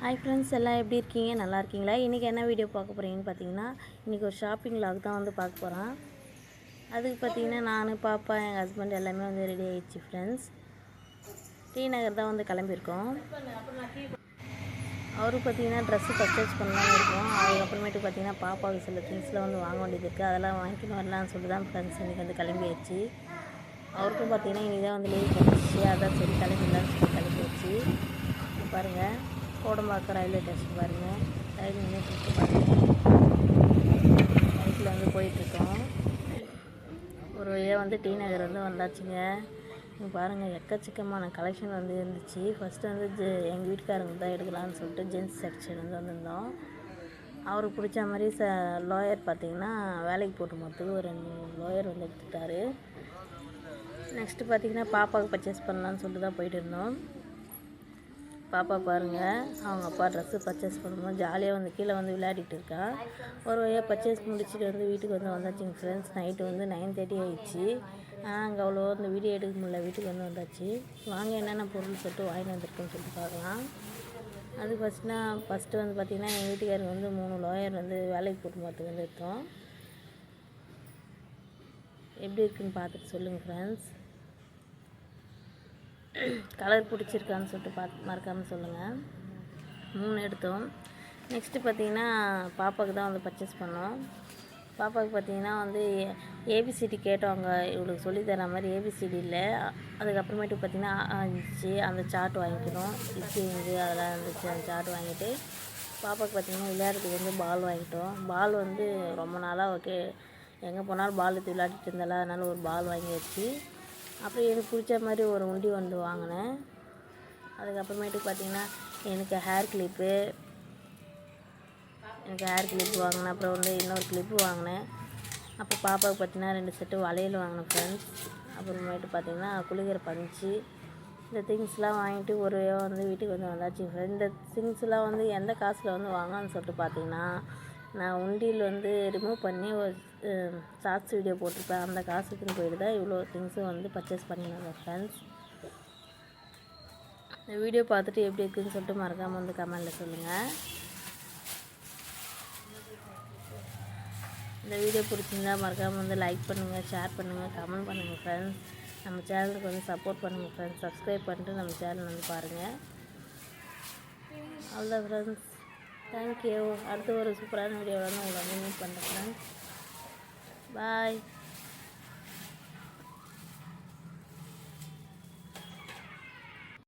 Hi friends எல்லாம் எப்படி இருக்கீங்க? நல்லா இருக்கீங்களா? இன்றைக்கி என்ன வீடியோ பார்க்க போகிறீங்கன்னு பார்த்தீங்கன்னா இன்றைக்கி ஒரு ஷாப்பிங் லாக் தான் வந்து பார்க்க போகிறோம் அதுக்கு பார்த்தீங்கன்னா நான் பாப்பா எங்கள் ஹஸ்பண்ட் எல்லாமே வந்து ரெடி ஆகிடுச்சு ஃப்ரெண்ட்ஸ் டி நகர் தான் வந்து கிளம்பியிருக்கோம். அவருக்கு பார்த்தீங்கன்னா ட்ரெஸ்ஸு பர்ச்சேஸ் பண்ணலாம் இருக்கோம். அதுக்கப்புறமேட்டு பார்த்தீங்கன்னா பாப்பாவுக்கு சில திங்ஸ்லாம் வந்து வாங்க வேண்டியது இருக்குது அதெல்லாம் வாங்கிக்கணும் வரலாம்னு சொல்லிட்டு தான் ஃப்ரெண்ட்ஸ் இன்றைக்கி வந்து கிளம்பியாச்சு. அவருக்கும் பார்த்தீங்கன்னா இன்றைக்கி தான் வந்து லீவ் கிடச்சிச்சு அதான் சரி கிளம்பிடலாம்னு சொல்லி கிளம்பியாச்சு. பாருங்கள் கோடம்பாக்கம் ரயில்வே ஸ்டேஷன் பாருங்கள் ரயில் நின்றுட்டு பாருங்கள் பைக்கில் வந்து போயிட்டுருக்கோம். ஒரு வழியாக வந்து டி நகர் வந்து வந்தாச்சுங்க. இங்கே பாருங்கள் எக்கச்சக்கமான கலெக்ஷன் வந்து இருந்துச்சு. ஃபஸ்ட்டு வந்து ஜெ எங்கள் வீட்டுக்காரங்க தான் எடுக்கலாம்னு சொல்லிட்டு ஜென்ஸ் செக்ஷன் வந்து வந்திருந்தோம். அவருக்கு பிடிச்ச மாதிரி ச லோயர் பார்த்தீங்கன்னா வேலைக்கு போட்டு மொத்தத்துக்கு ஒரு ரெண்டு லோயர் வந்து எடுத்துட்டாரு நெக்ஸ்ட்டு பார்த்தீங்கன்னா பாப்பாவுக்கு பர்ச்சேஸ் பண்ணலான்னு சொல்லிட்டு தான் போயிட்டு இருந்தோம். பாப்பா பாருங்கள் அவங்க அப்பா ட்ரெஸ்ஸு பர்ச்சேஸ் பண்ணும்போது ஜாலியாக வந்து கீழே வந்து விளையாடிட்டு இருக்கா. ஒரு வழியாக பர்ச்சேஸ் முடிச்சுட்டு வந்து வீட்டுக்கு வந்து வந்தாச்சுங்க ஃப்ரெண்ட்ஸ் நைட்டு வந்து நைன் தேர்ட்டி ஆயிடுச்சு. அங்கே அவ்வளோ அந்த வீடியோ எடுக்க முடியல. வீட்டுக்கு வந்து வந்தாச்சு. வாங்க என்னென்ன பொருள் சொல்லிட்டு வாங்கிட்டு வந்திருக்குன்னு சொல்லிட்டு பார்க்கலாம். அது ஃபஸ்ட்னா ஃபஸ்ட்டு வந்து பார்த்திங்கன்னா எங்கள் வீட்டுக்காரங்க வந்து மூணு லாயர் வந்து வேலைக்கு போட்டு போகிறதுக்கு வந்து எடுத்தோம். எப்படி இருக்குன்னு பார்த்துட்டு சொல்லுங்கள் ஃப்ரெண்ட்ஸ் கலர் பிடிச்சிருக்கான்னு சொல்லிட்டு பார்த்து மறக்காமல் சொல்லுங்கள் மூணு எடுத்தோம். நெக்ஸ்ட்டு பார்த்தீங்கன்னா பாப்பாவுக்கு தான் வந்து பர்ச்சேஸ் பண்ணோம். பாப்பாவுக்கு பார்த்தீங்கன்னா வந்து ஏபிசிடி கேட்டோம் அங்கே. இவளுக்கு சொல்லித்தர மாதிரி ஏபிசிடி இல்லை. அதுக்கப்புறமேட்டு பார்த்தீங்கன்னா இருந்துச்சு அந்த சார்ட் வாங்கிக்கணும் இச்சு வந்து அதெல்லாம் இருந்துச்சு அந்த சார்ட் வாங்கிட்டு. பாப்பாவுக்கு பார்த்தீங்கன்னா விளையாடுறதுக்கு வந்து பால் வாங்கிட்டோம். பால் வந்து ரொம்ப நாளாக ஓகே எங்கே போனாலும் பால் எடுத்து விளையாடிட்டு இருந்தால அதனால் ஒரு பால் வாங்கி வச்சு அப்புறம் எனக்கு பிடிச்ச மாதிரி ஒரு உண்டி வந்து வாங்கினேன். அதுக்கப்புறமேட்டுக்கு பார்த்தீங்கன்னா எனக்கு ஹேர் கிளிப்பு எனக்கு ஹேர் கிளிப் வாங்கினேன். அப்புறம் வந்து இன்னொரு கிளிப்பு வாங்கினேன். அப்புறம் பாப்பாவுக்கு பார்த்தீங்கன்னா ரெண்டு செட்டு வளையல் வாங்கினேன் ஃப்ரெண்ட்ஸ் அப்புறமேட்டு பார்த்தீங்கன்னா குளிக்கிற பஞ்சு. இந்த திங்ஸ்லாம் வாங்கிட்டு ஒரு வந்து வீட்டுக்கு வந்து வந்தாச்சு ஃப்ரெண்ட் இந்த திங்ஸ்லாம் வந்து எந்த காசில் வந்து வாங்கலாம்னு சொல்லிட்டு பார்த்தீங்கன்னா நான் உண்டியில் வந்து ரிமூவ் பண்ணி ஒரு ஷார்ட்ஸ் வீடியோ போட்டிருப்பேன். அந்த காசுக்குன்னு போயிட்டு தான் இவ்வளோ திங்ஸும் வந்து பர்ச்சேஸ் பண்ணியிருந்தேன் ஃப்ரெண்ட்ஸ் இந்த வீடியோ பார்த்துட்டு எப்படி இருக்குன்னு சொல்லிட்டு மறக்காமல் வந்து கமெண்டில் சொல்லுங்கள் இந்த வீடியோ பிடிச்சிருந்தா மறக்காமல் வந்து லைக் பண்ணுங்கள் ஷேர் பண்ணுங்கள் கமெண்ட் பண்ணுங்கள் ஃப்ரெண்ட்ஸ் நம்ம சேனலுக்கு வந்து சப்போர்ட் பண்ணுங்கள் ஃப்ரெண்ட்ஸ் சப்ஸ்கிரைப் பண்ணிட்டு நம்ம சேனல் வந்து பாருங்கள் அவ்வளோ ஃப்ரெண்ட்ஸ் தேங்க்யூ அடுத்து ஒரு சூப்பரான வீடியோவில் தான் உங்களை மீட் பண்ணுறேன் பாய்